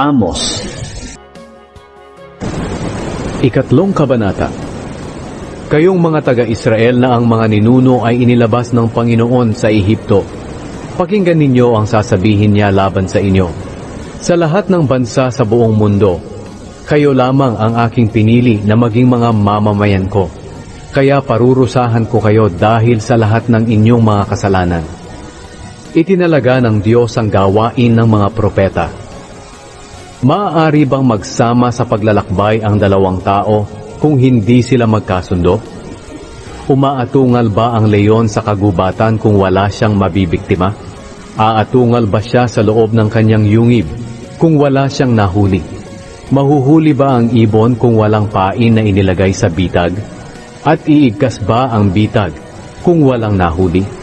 Amos Ikatlong Kabanata Kayong mga taga-Israel na ang mga ninuno ay inilabas ng Panginoon sa Ehipto. Pakinggan ninyo ang sasabihin niya laban sa inyo. Sa lahat ng bansa sa buong mundo, kayo lamang ang aking pinili na maging mga mamamayan ko. Kaya parurusahan ko kayo dahil sa lahat ng inyong mga kasalanan. Itinalaga ng Diyos ang gawain ng mga propeta. Maaari bang magsama sa paglalakbay ang dalawang tao kung hindi sila magkasundo? Umaatungal ba ang leon sa kagubatan kung wala siyang mabibiktima? Aatungal ba siya sa loob ng kanyang yungib kung wala siyang nahuli? Mahuhuli ba ang ibon kung walang pain na inilagay sa bitag? At iigkas ba ang bitag kung walang nahuli?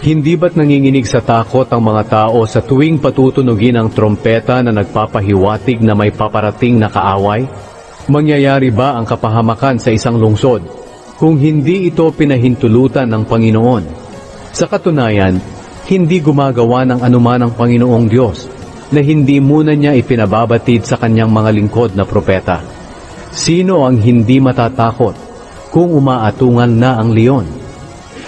Hindi ba't nanginginig sa takot ang mga tao sa tuwing patutunugin ang trompeta na nagpapahiwatig na may paparating na kaaway? Mangyayari ba ang kapahamakan sa isang lungsod kung hindi ito pinahintulutan ng Panginoon? Sa katunayan, hindi gumagawa ng anuman ang Panginoong Diyos na hindi muna niya ipinababatid sa kanyang mga lingkod na propeta. Sino ang hindi matatakot kung umaatungal na ang leon?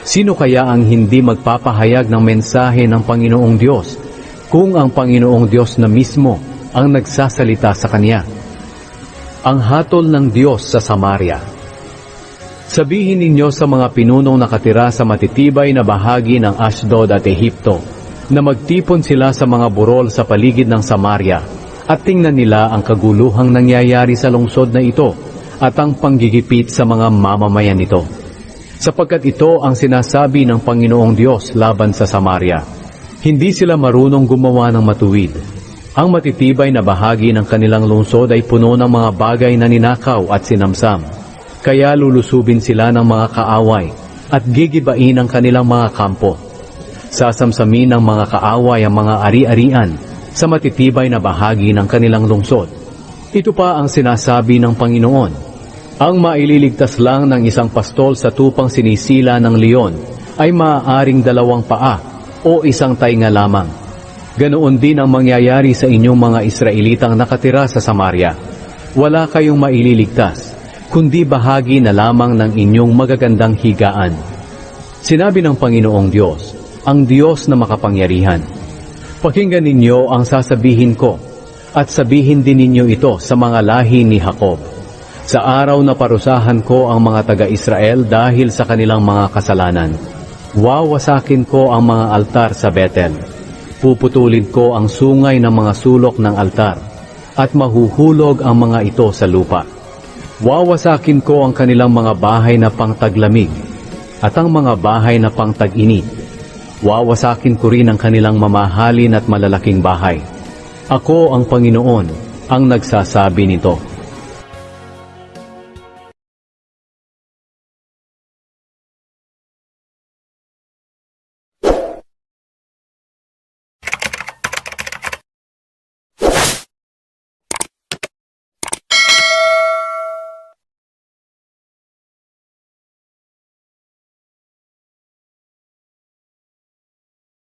Sino kaya ang hindi magpapahayag ng mensahe ng Panginoong Diyos kung ang Panginoong Diyos na mismo ang nagsasalita sa Kanya? Ang hatol ng Diyos sa Samaria Sabihin ninyo sa mga pinunong nakatira sa matitibay na bahagi ng Ashdod at Ehipto na magtipon sila sa mga burol sa paligid ng Samaria at tingnan nila ang kaguluhang nangyayari sa lungsod na ito at ang panggigipit sa mga mamamayan nito sapagkat ito ang sinasabi ng Panginoong Diyos laban sa Samaria. Hindi sila marunong gumawa ng matuwid. Ang matitibay na bahagi ng kanilang lungsod ay puno ng mga bagay na ninakaw at sinamsam. Kaya lulusubin sila ng mga kaaway at gigibain ang kanilang mga kampo. Sasamsamin ng mga kaaway ang mga ari-arian sa matitibay na bahagi ng kanilang lungsod. Ito pa ang sinasabi ng Panginoon. Ang maililigtas lang ng isang pastol sa tupang sinisila ng leon ay maaaring dalawang paa o isang tainga lamang. Ganoon din ang mangyayari sa inyong mga Israelitang nakatira sa Samaria. Wala kayong maililigtas, kundi bahagi na lamang ng inyong magagandang higaan. Sinabi ng Panginoong Diyos, ang Diyos na makapangyarihan. Pakinggan ninyo ang sasabihin ko, at sabihin din ninyo ito sa mga lahi ni Jacob. Sa araw na parusahan ko ang mga taga-Israel dahil sa kanilang mga kasalanan, wawasakin ko ang mga altar sa Bethel. Puputulin ko ang sungay ng mga sulok ng altar, at mahuhulog ang mga ito sa lupa. Wawasakin ko ang kanilang mga bahay na pangtaglamig, at ang mga bahay na pangtag-init. Wawasakin ko rin ang kanilang mamahalin at malalaking bahay. Ako ang Panginoon, ang nagsasabi nito.